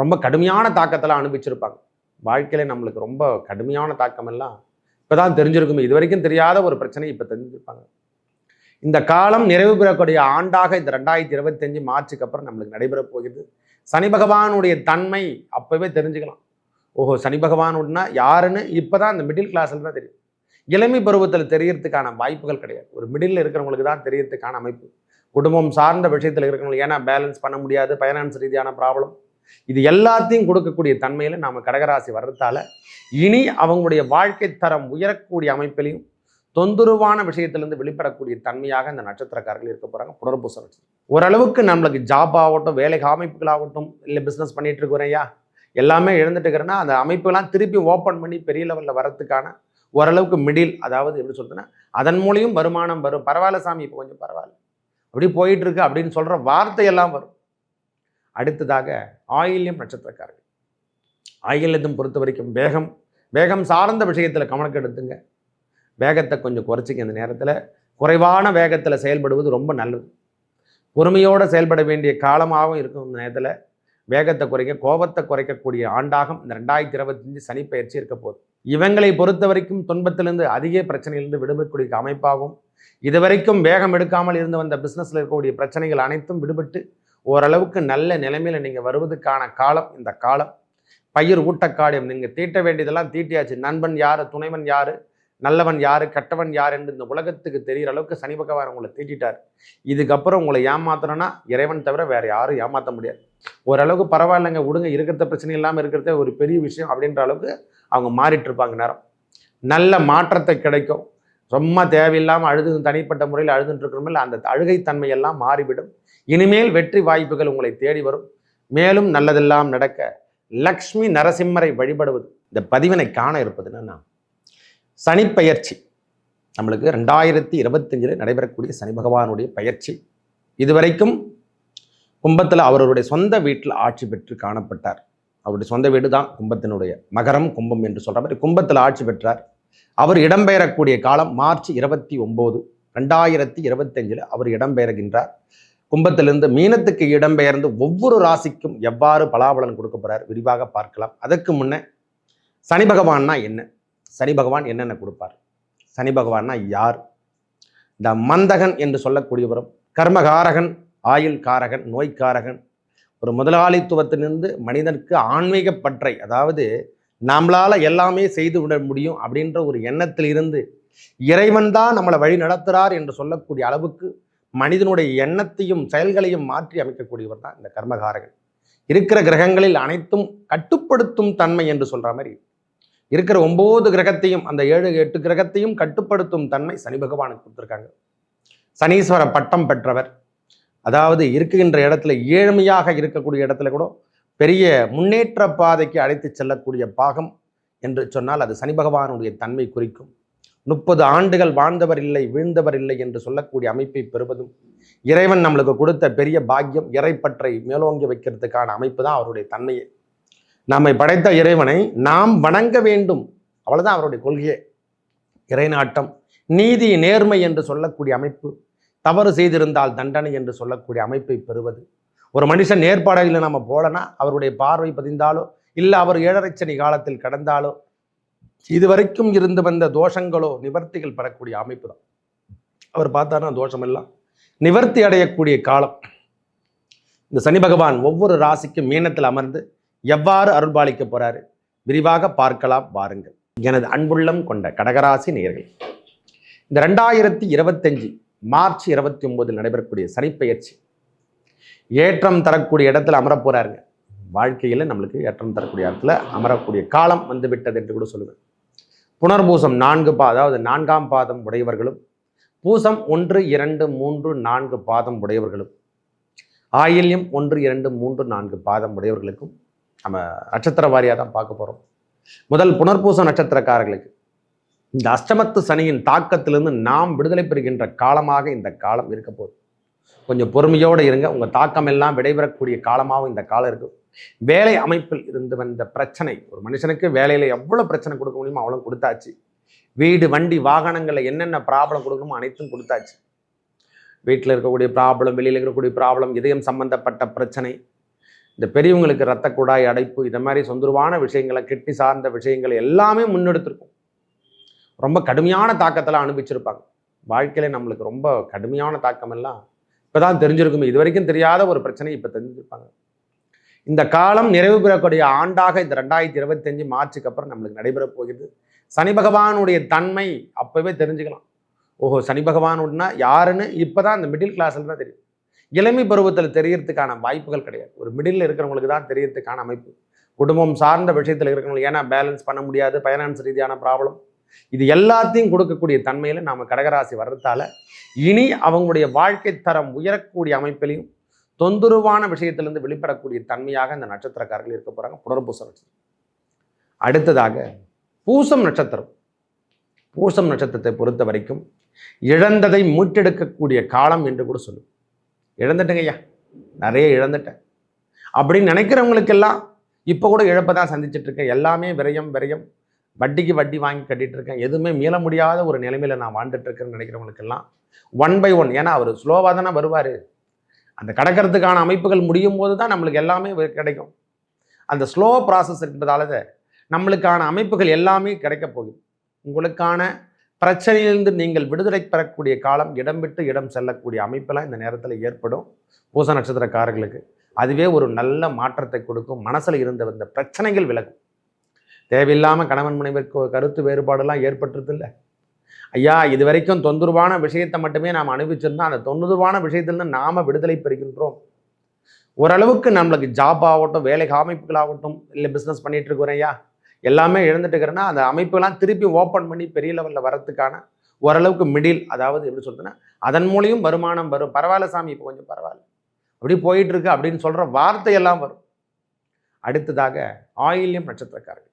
ரொம்ப கடுமையான தாக்கத்தெல்லாம் அனுபவிச்சிருப்பாங்க. வாழ்க்கையில நம்மளுக்கு ரொம்ப கடுமையான தாக்கம் எல்லாம் இப்பதான் தெரிஞ்சிருக்குமே. இது வரைக்கும் தெரியாத ஒரு பிரச்சனை இப்போ தெரிஞ்சிருப்பாங்க. இந்த காலம் நிறைவு பெறக்கூடிய ஆண்டாக இந்த ரெண்டாயிரத்தி இருபத்தஞ்சு மார்ச்சுக்கு அப்புறம் நம்மளுக்கு நடைபெற போகிறது சனி பகவானுடைய தன்மை அப்பவே தெரிஞ்சுக்கலாம். ஓஹோ சனி பகவானுன்னா யாருன்னு இப்பதான் இந்த மிடில் கிளாஸில் தான் தெரியும். இளமை பருவத்தில் தெரியறதுக்கான வாய்ப்புகள் கிடையாது. ஒரு மிடில் இருக்கிறவங்களுக்கு தான் தெரியறதுக்கான அமைப்பு. குடும்பம் சார்ந்த விஷயத்தில் இருக்கிறவங்களுக்கு ஏன்னா பேலன்ஸ் பண்ண முடியாது ஃபைனான்ஸ் ரீதியான ப்ராப்ளம் இது எல்லாத்தையும் கொடுக்கக்கூடிய தன்மையில் நாம கடகராசி வர்றதால இனி அவங்களுடைய வாழ்க்கை தரம் உயரக்கூடிய அமைப்பிலையும் தொந்தரவான விஷயத்திலிருந்து வெளிப்படக்கூடிய தன்மையாக இந்த நட்சத்திரக்காரர்கள் இருக்க போறாங்க. புனர்பூச நட்சத்திரம். ஓரளவுக்கு நம்மளுக்கு ஜாப் ஆகட்டும் வேலை அமைப்புகளாகட்டும் இல்லை பிஸ்னஸ் பண்ணிட்டு இருக்கிறையா எல்லாமே இழந்துட்டுக்கிறேன்னா அந்த அமைப்புகள்லாம் திருப்பி ஓப்பன் பண்ணி பெரிய லெவலில் வரதுக்கான ஓரளவுக்கு மிடில் அதாவது எப்படி சொல்றதுன்னா அதன் மூலியம் வருமானம் வரும். பரவாயில்ல சாமி இப்போ கொஞ்சம் பரவாயில்ல. அப்படி போயிட்டு இருக்கு அப்படின்னு சொல்ற வார்த்தையெல்லாம் வரும். அடுத்ததாக ஆயில்யம் நட்சத்திரக்காரர்கள். ஆயில்யத்தை பொறுத்த வரைக்கும் வேகம் வேகம் சார்ந்த விஷயத்தில் கவனக்கெடுத்துங்க வேகத்தை கொஞ்சம் குறைச்சிக்க இந்த நேரத்தில். குறைவான வேகத்தில் செயல்படுவது ரொம்ப நல்லது. பொறுமையோடு செயல்பட வேண்டிய காலமாகவும் இருக்கும் இந்த நேரத்தில். வேகத்தை குறைக்க கோபத்தை குறைக்கக்கூடிய ஆண்டாகும். இந்த ரெண்டாயிரத்தி இருபத்தஞ்சு சனி பயிற்சி இருக்க போகுது. இவங்களை பொறுத்த வரைக்கும் துன்பத்திலிருந்து அதிக பிரச்சனையிலிருந்து விடுபடக்கூடிய அமைப்பாகும். இதுவரைக்கும் வேகம் எடுக்காமல் இருந்து வந்த பிஸ்னஸில் இருக்கக்கூடிய பிரச்சனைகள் அனைத்தும் விடுபட்டு ஓரளவுக்கு நல்ல நிலைமையில் நீங்கள் வருவதுக்கான காலம் இந்த காலம். பயிர் ஊட்டக்காடியம் நீங்கள் தீட்ட வேண்டியதெல்லாம் தீட்டியாச்சு. நண்பன் யார் துணைவன் யார் நல்லவன் யார் கெட்டவன் யார் என்று இந்த உலகத்துக்கு தெரிகிற அளவுக்கு சனி பகவான் உங்களை தீட்டிட்டார். இதுக்கப்புறம் உங்களை ஏமாத்தணும்னா இறைவன் தவிர வேறு யாரும் ஏமாற்ற முடியாது. ஓரளவுக்கு பரவாயில்லைங்க விடுங்க இருக்கிறத பிரச்சனை இல்லாமல் இருக்கிறதே ஒரு பெரிய விஷயம் அப்படின்ற அளவுக்கு அவங்க மாறிட்டு இருப்பாங்க நேரம் நல்ல மாற்றத்தை கிடைக்கும். ரொம்ப தேவையில்லாமல் அழுது தனிப்பட்ட முறையில் அழுதுட்டு இருக்கிறோமில்ல அந்த அழுகை தன்மையெல்லாம் மாறிவிடும். இனிமேல் வெற்றி வாய்ப்புகள் உங்களை தேடி வரும். மேலும் நல்லதெல்லாம் நடக்க லக்ஷ்மி நரசிம்மரை வழிபடுவது இந்த பதிவினை காண இருப்பது என்னன்னா சனிப்பெயர்ச்சி. நம்மளுக்கு ரெண்டாயிரத்தி இருபத்தஞ்சில் நடைபெறக்கூடிய சனி பகவானுடைய பயிற்சி. இதுவரைக்கும் கும்பத்தில் அவருடைய சொந்த வீட்டில் ஆட்சி பெற்று காணப்பட்டார். அவருடைய சொந்த வீடு தான் கும்பத்தினுடைய மகரம் கும்பம் என்று சொல்கிற மாதிரி கும்பத்தில் ஆட்சி பெற்றார். அவர் இடம்பெயரக்கூடிய காலம் மார்ச் இருபத்தி ஒம்பது. ரெண்டாயிரத்தி இருபத்தஞ்சில் அவர் இடம்பெயர்கின்றார். கும்பத்திலிருந்து மீனத்துக்கு இடம்பெயர்ந்து ஒவ்வொரு ராசிக்கும் எவ்வாறு பலாபலன் கொடுக்க போறார் விரிவாக பார்க்கலாம். அதற்கு முன்னே சனி பகவான்னா என்ன? சனி பகவான் என்னென்ன கொடுப்பார்? சனி பகவான்னா யார்? இந்த மந்தகன் என்று சொல்லக்கூடியவரும் கர்மகாரகன் ஆயுள் காரகன் நோய்க்காரகன் ஒரு முதலாளித்துவத்திலிருந்து மனிதனுக்கு ஆன்மீக பற்றை அதாவது நம்மளால எல்லாமே செய்து விட முடியும் அப்படின்ற ஒரு எண்ணத்தில் இருந்து இறைவன் தான் நம்மளை வழி நடத்துகிறார் என்று சொல்லக்கூடிய அளவுக்கு மனிதனுடைய எண்ணத்தையும் செயல்களையும் மாற்றி அமைக்கக்கூடியவர் தான் இந்த கர்மகாரகன். இருக்கிற கிரகங்களில் அனைத்தும் கட்டுப்படுத்தும் தன்மை என்று சொல்ற மாதிரி. இருக்கிற ஒன்பது கிரகத்தையும் அந்த ஏழு எட்டு கிரகத்தையும் கட்டுப்படுத்தும் தன்மை சனி பகவானுக்கு கொடுத்துருக்காங்க. சனீஸ்வர பட்டம் பெற்றவர். அதாவது இருக்கின்ற இடத்துல ஏழ்மையாக இருக்கக்கூடிய இடத்துல கூட பெரிய முன்னேற்ற பாதைக்கு அழைத்து செல்லக்கூடிய பாகம் என்று சொன்னால் அது சனி பகவானுடைய தன்மை குறிக்கும். முப்பது ஆண்டுகள் வாழ்ந்தவர் இல்லை வீழ்ந்தவர் இல்லை என்று சொல்லக்கூடிய அமைப்பை பெறுவதும் இறைவன் நம்மளுக்கு கொடுத்த பெரிய பாக்கியம் இறைப்பற்றை மேலோங்கி வைக்கிறதுக்கான அமைப்பு தான் அவருடைய தன்மையே. நம்மை படைத்த இறைவனை நாம் வணங்க வேண்டும். அவ்வளவுதான் அவருடைய கொள்கையே. இறைநாட்டம் நீதி நேர்மை என்று சொல்லக்கூடிய அமைப்பு தவறு செய்திருந்தால் தண்டனை என்று சொல்லக்கூடிய அமைப்பை பெறுவது. ஒரு மனுஷன் நேர்பாடையில் நம்ம போலனா அவருடைய பார்வை பதிந்தாலோ இல்லை அவர் ஏழரைச்சனி காலத்தில் கடந்தாலோ இதுவரைக்கும் இருந்து வந்த தோஷங்களோ நிவர்த்திகள் பெறக்கூடிய அமைப்பு தான். அவர் பார்த்தாருன்னா தோஷமெல்லாம் நிவர்த்தி அடையக்கூடிய காலம். இந்த சனி பகவான் ஒவ்வொரு ராசிக்கும் மீனத்தில் அமர்ந்து எவ்வாறு அருள்பாலிக்க போறாரு? விரிவாக பார்க்கலாம் வாருங்கள். எனது அன்புள்ளம் கொண்ட கடகராசி நேர்கள் இந்த ரெண்டாயிரத்தி இருபத்தஞ்சு மார்ச் இருபத்தி ஒன்பதில் நடைபெறக்கூடிய சனிப்பெயர்ச்சி ஏற்றம் தரக்கூடிய இடத்துல அமரப்போறாருங்க வாழ்க்கையில் நம்மளுக்கு ஏற்றம் தரக்கூடிய இடத்துல அமரக்கூடிய காலம் வந்து விட்டது என்று கூட சொல்லுவேன். புனர்பூசம் நான்கு பா அதாவது நான்காம் பாதம் உடையவர்களும் பூசம் ஒன்று இரண்டு மூன்று நான்கு பாதம் உடையவர்களும் ஆயில்யம் ஒன்று இரண்டு மூன்று நான்கு பாதம் உடையவர்களுக்கும் நம்ம நட்சத்திர வாரியாக தான் பார்க்க போகிறோம் முதல் புனர்பூச நட்சத்திரக்காரர்களுக்கு இந்த அஷ்டமத்து சனியின் தாக்கத்திலிருந்து நாம் விடுதலை பெறுகின்ற காலமாக இந்த காலம் இருக்க போகுது. கொஞ்சம் பொறுமையோடு இருங்க. உங்கள் தாக்கம் எல்லாம் விடைபெறக்கூடிய காலமாகவும் இந்த காலம் இருக்கும். வேலை அமைப்பில் இருந்து வந்த பிரச்சனை. ஒரு மனுஷனுக்கு வேலையில் எவ்வளோ பிரச்சனை கொடுக்க முடியுமோ அவ்வளோ கொடுத்தாச்சு. வீடு வண்டி வாகனங்களில் என்னென்ன ப்ராப்ளம் கொடுக்கணுமோ அனைத்தும் கொடுத்தாச்சு. வீட்டில் இருக்கக்கூடிய ப்ராப்ளம் வெளியில் இருக்கக்கூடிய ப்ராப்ளம் இதயம் சம்பந்தப்பட்ட பிரச்சனை. இந்த பெரியவங்களுக்கு ரத்த குழாய் அடைப்பு இந்த மாதிரி சொந்தருவான விஷயங்களை கிட்டி சார்ந்த விஷயங்கள் எல்லாமே முன்னெடுத்திருக்கும். ரொம்ப கடுமையான தாக்கத்தெல்லாம் அனுபவிச்சிருப்பாங்க. வாழ்க்கையில நம்மளுக்கு ரொம்ப கடுமையான தாக்கம் எல்லாம் இப்பதான் தெரிஞ்சிருக்குமே. இது வரைக்கும் தெரியாத ஒரு பிரச்சனை இப்போ தெரிஞ்சிருப்பாங்க. இந்த காலம் நிறைவு பெறக்கூடிய ஆண்டாக இந்த ரெண்டாயிரத்தி இருபத்தஞ்சு மார்ச்சுக்கு அப்புறம் நம்மளுக்கு நடைபெற போகிறது. சனி பகவானுடைய தன்மை அப்பவே தெரிஞ்சுக்கலாம். ஓஹோ சனி பகவானுன்னா யாருன்னு இப்பதான் இந்த மிடில் கிளாஸ்ல தான் தெரியும். இளமை பருவத்தில் தெரியறதுக்கான வாய்ப்புகள் கிடையாது. ஒரு மிடில் இருக்கிறவங்களுக்கு தான் தெரியறதுக்கான அமைப்பு. குடும்பம் சார்ந்த விஷயத்தில் இருக்கிறவங்களுக்கு ஏன்னா பேலன்ஸ் பண்ண முடியாது ஃபைனான்ஸ் ரீதியான ப்ராப்ளம் இது எல்லாத்தையும் கொடுக்கக்கூடிய தன்மையில் நாம் கடகராசி வர்றதால இனி அவங்களுடைய வாழ்க்கை தரம் உயரக்கூடிய அமைப்பிலையும் தொந்தரவான விஷயத்திலிருந்து வெளிப்படக்கூடிய தன்மையாக இந்த நட்சத்திரக்காரர்கள் இருக்க போகிறாங்க புனர்பூச நட்சத்திரம். அடுத்ததாக பூசம் நட்சத்திரம். பூசம் நட்சத்திரத்தை பொறுத்த வரைக்கும் இழந்ததை மீட்டெடுக்கக்கூடிய காலம் என்று கூட சொல்லும் இழந்துட்டேங்க ஐயா. நிறைய இழந்துட்டேன். அப்படின்னு நினைக்கிறவங்களுக்கெல்லாம் இப்போ கூட இழப்பை தான் சந்திச்சுட்டு இருக்கேன். எல்லாமே விரயம் விரயம். வட்டிக்கு வட்டி வாங்கி கட்டிட்டு இருக்கேன். எதுவுமே மீள முடியாத ஒரு நிலைமையில நான் வாழ்ந்துட்டு இருக்கேன்னு நினைக்கிறவங்களுக்கெல்லாம் ஒன் பை ஒன் ஏன்னா அவர் ஸ்லோவாக தானே வருவார். அந்த கடக்கிறதுக்கான அமைப்புகள் முடியும் போது தான் நம்மளுக்கு எல்லாமே கிடைக்கும். அந்த ஸ்லோ ப்ராசஸ் என்பதால தான் நம்மளுக்கான அமைப்புகள் எல்லாமே கிடைக்கப் போகுது. உங்களுக்கான பிரச்சனையிலிருந்து நீங்கள் விடுதலை பெறக்கூடிய காலம் இடம் விட்டு இடம் செல்லக்கூடிய அமைப்பெல்லாம் இந்த நேரத்தில் ஏற்படும். பூச நட்சத்திரக்காரர்களுக்கு. அதுவே ஒரு நல்ல மாற்றத்தை கொடுக்கும். மனசில் இருந்த வந்த பிரச்சனைகள் விலகும். தேவையில்லாமல் கணவன் மனைவிற்கு கருத்து வேறுபாடெல்லாம் ஏற்பட்டுறது இல்லை ஐயா இது வரைக்கும் தொந்தரவான விஷயத்தை மட்டுமே நாம் அனுபவிச்சிருந்தோம். அந்த தொந்தரவான விஷயத்திலிருந்து நாம விடுதலை பெறுகின்றோம். ஓரளவுக்கு நம்மளுக்கு ஜாப் ஆகட்டும் வேலை அமைப்புகள் ஆகட்டும் இல்லை பிஸ்னஸ் பண்ணிட்டு இருக்கிறேன் ஐயா. எல்லாமே இழந்துட்டு இருக்கிறேன்னா அந்த அமைப்பெல்லாம் திருப்பி ஓப்பன் பண்ணி பெரிய லெவலில் வரத்துக்கான ஓரளவுக்கு மிடில் அதாவது எப்படி சொல்றதுன்னா அதன் மூலியம் வருமானம் வரும். பரவாயில்ல சாமி இப்போ கொஞ்சம் பரவாயில்ல. அப்படி போயிட்டு இருக்கு அப்படின்னு சொல்ற வார்த்தையெல்லாம் வரும். அடுத்ததாக ஆயில்யம் நட்சத்திரக்காரர்கள்.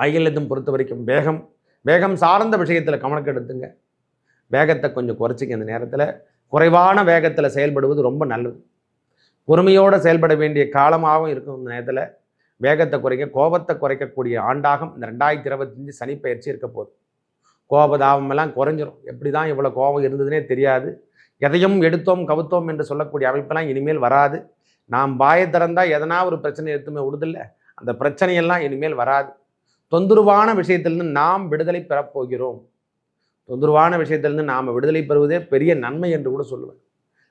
ஆயில்யத்தை பொறுத்த வரைக்கும் வேகம் வேகம் சார்ந்த விஷயத்தில் கவனக்கெடுத்துங்க வேகத்தை கொஞ்சம் குறைச்சிக்க இந்த நேரத்தில். குறைவான வேகத்தில் செயல்படுவது ரொம்ப நல்லது. பொறுமையோடு செயல்பட வேண்டிய காலமாகவும் இருக்கும் இந்த நேரத்தில். வேகத்தை குறைக்க கோபத்தை குறைக்கக்கூடிய ஆண்டாகும் இந்த ரெண்டாயிரத்தி இருபத்தஞ்சு சனி பயிற்சி இருக்க போகுது. கோபதாபமெல்லாம் குறைஞ்சிரும். எப்படி தான் இவ்வளோ கோபம் இருந்ததுனே தெரியாது. எதையும் எடுத்தோம் கவுத்தோம் என்று சொல்லக்கூடிய அமைப்பெல்லாம் இனிமேல் வராது. நாம் வாயை எதனா ஒரு பிரச்சனை எடுத்துமே விடுதில்ல அந்த பிரச்சனையெல்லாம் இனிமேல் வராது. தொந்தரவான விஷயத்திலிருந்து நாம் விடுதலை பெறப்போகிறோம். தொந்தரவான விஷயத்திலிருந்து நாம் விடுதலை பெறுவதே பெரிய நன்மை என்று கூட சொல்லுவேன்.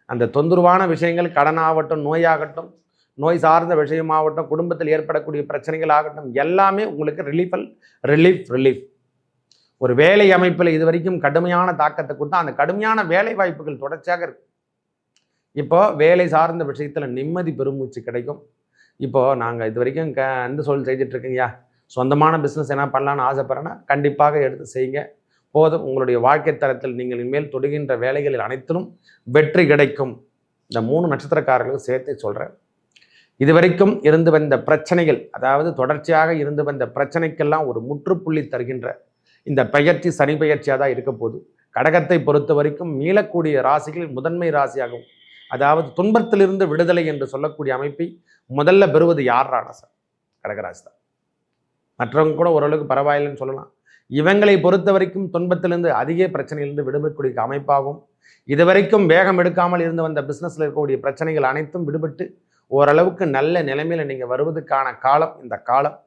அந்த தொந்தரவான விஷயங்கள் கடனாகட்டும் நோயாகட்டும் நோய் சார்ந்த விஷயமாகட்டும் குடும்பத்தில் ஏற்படக்கூடிய பிரச்சனைகள் ஆகட்டும் எல்லாமே உங்களுக்கு ரிலீஃபல் ரிலீஃப் ரிலீஃப் ஒரு வேலை அமைப்பில் இது வரைக்கும் கடுமையான தாக்கத்தை கொடுத்தா அந்த கடுமையான வேலை வாய்ப்புகள் தொடர்ச்சியாக இருக்கும். இப்போ வேலை சார்ந்த விஷயத்தில் நிம்மதி பெருமூச்சு கிடைக்கும். இப்போ நாங்கள் இது வரைக்கும் க இந்த சொல் செஞ்சுட்டு சொந்தமான பிஸ்னஸ் என்ன பண்ணலான்னு ஆசைப்பட்றேன்னா கண்டிப்பாக எடுத்து செய்யுங்க. போதும். உங்களுடைய வாழ்க்கை தரத்தில் நீங்கள் இனிமேல் தொடுகின்ற வேலைகளில் அனைத்திலும் வெற்றி கிடைக்கும். இந்த மூணு நட்சத்திரக்காரர்களுக்கு சேர்த்து சொல்கிறேன் இதுவரைக்கும் இருந்து வந்த பிரச்சனைகள் அதாவது தொடர்ச்சியாக இருந்து வந்த பிரச்சனைக்கெல்லாம் ஒரு முற்றுப்புள்ளி தருகின்ற இந்த பெயர்ச்சி சனி பெயர்ச்சியாக தான் இருக்க போகுது. கடகத்தை பொறுத்த வரைக்கும் மீளக்கூடிய ராசிகளில் முதன்மை ராசியாகும் அதாவது துன்பத்திலிருந்து விடுதலை என்று சொல்லக்கூடிய அமைப்பை முதல்ல பெறுவது யார் ராணசர் கடகராசி தான். மற்றவங்க கூட ஓரளவுக்கு பரவாயில்லைன்னு சொல்லலாம். இவங்களை பொறுத்த வரைக்கும் துன்பத்திலிருந்து அதிக பிரச்சனையிலிருந்து விடுபடக்கூடிய அமைப்பாகும். இதுவரைக்கும் வேகம் எடுக்காமல் இருந்து வந்த பிஸ்னஸில் இருக்கக்கூடிய பிரச்சனைகள் அனைத்தும் விடுபட்டு ஓரளவுக்கு நல்ல நிலைமையில் நீங்கள் வருவதுக்கான காலம் இந்த காலம்.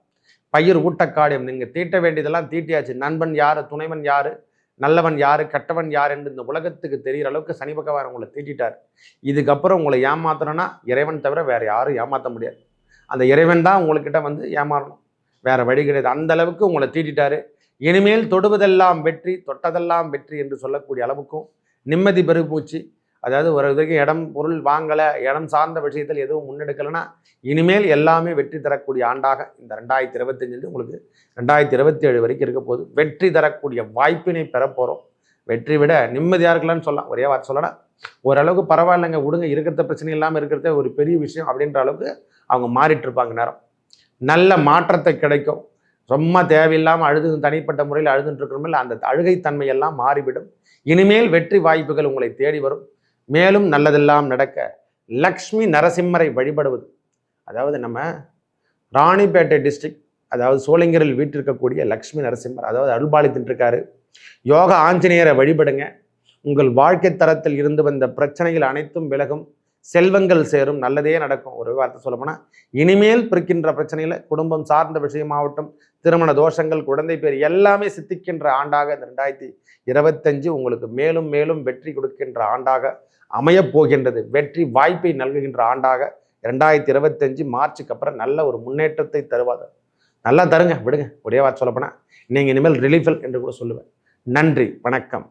பயிர் ஊட்டக்காடியம் நீங்கள் தீட்ட வேண்டியதெல்லாம் தீட்டியாச்சு. நண்பன் யார் துணைவன் யார் நல்லவன் யார் கெட்டவன் யார் என்று இந்த உலகத்துக்கு தெரிகிற அளவுக்கு சனி பகவான் உங்களை தீட்டிட்டார். இதுக்கப்புறம் உங்களை ஏமாத்தணும்னா இறைவன் தவிர வேறு யாரும் ஏமாற்ற முடியாது. அந்த இறைவன் தான் உங்கள்கிட்ட வந்து ஏமாறணும். வேற வழி கிடையாது. அந்த அளவுக்கு உங்களை தீட்டிட்டாரு. இனிமேல் தொடுவதெல்லாம் வெற்றி தொட்டதெல்லாம் வெற்றி என்று சொல்லக்கூடிய அளவுக்கும் நிம்மதி பெருமூச்சு அதாவது ஒரு இதுக்கு இடம் பொருள் வாங்கலை இடம் சார்ந்த விஷயத்தில் எதுவும் முன்னெடுக்கலைன்னா இனிமேல் எல்லாமே வெற்றி தரக்கூடிய ஆண்டாக இந்த ரெண்டாயிரத்தி இருபத்தஞ்சிலிருந்து உங்களுக்கு ரெண்டாயிரத்தி இருபத்தி ஏழு வரைக்கும் இருக்க போது வெற்றி தரக்கூடிய வாய்ப்பினை பெற போகிறோம் வெற்றி விட நிம்மதியாக இருக்கலாம்னு சொல்லலாம். ஒரே வார்த்தை சொல்லலாம் ஓரளவுக்கு பரவாயில்லைங்க விடுங்க இருக்கிறத பிரச்சனை இல்லாமல் இருக்கிறதே ஒரு பெரிய விஷயம் அப்படின்ற அளவுக்கு அவங்க மாறிட்டு இருப்பாங்க நேரம். நல்ல மாற்றத்தை கிடைக்கும். ரொம்ப தேவையில்லாமல் அழுது தனிப்பட்ட முறையில் அழுதுன்ட்ருக்கிறோமில்ல அந்த அழுகை தன்மையெல்லாம் மாறிவிடும். இனிமேல் வெற்றி வாய்ப்புகள் உங்களை தேடி வரும். மேலும் நல்லதெல்லாம் நடக்க லக்ஷ்மி நரசிம்மரை வழிபடுவது. அதாவது நம்ம ராணிப்பேட்டை டிஸ்ட்ரிக்ட் அதாவது சோளிங்கரில் வீட்டிருக்கக்கூடிய லக்ஷ்மி நரசிம்மர் அதாவது அருள்பாலித்துட்டு இருக்காரு. யோகா ஆஞ்சநேயரை வழிபடுங்க. உங்கள் வாழ்க்கை தரத்தில் இருந்து வந்த பிரச்சனைகள் அனைத்தும் விலகும். செல்வங்கள் சேரும் நல்லதே நடக்கும். ஒரு வார்த்தை சொல்லப்போனால் இனிமேல் பிறக்கின்ற பிரச்சனையில் குடும்பம் சார்ந்த விஷயமாகட்டும் திருமண தோஷங்கள் குழந்தை பேர் எல்லாமே சித்திக்கின்ற ஆண்டாக இந்த ரெண்டாயிரத்தி இருபத்தஞ்சு உங்களுக்கு மேலும் மேலும் வெற்றி கொடுக்கின்ற ஆண்டாக அமையப் போகின்றது. வெற்றி வாய்ப்பை நல்குகின்ற ஆண்டாக ரெண்டாயிரத்தி இருபத்தஞ்சு மார்ச்சுக்கு அப்புறம் நல்ல ஒரு முன்னேற்றத்தை தருவாது நல்லா தருங்க விடுங்க. ஒரே வார்த்தை சொல்லப்போனால் நீங்கள் இனிமேல் ரிலீஃபல் என்று கூட சொல்லுவேன். நன்றி வணக்கம்.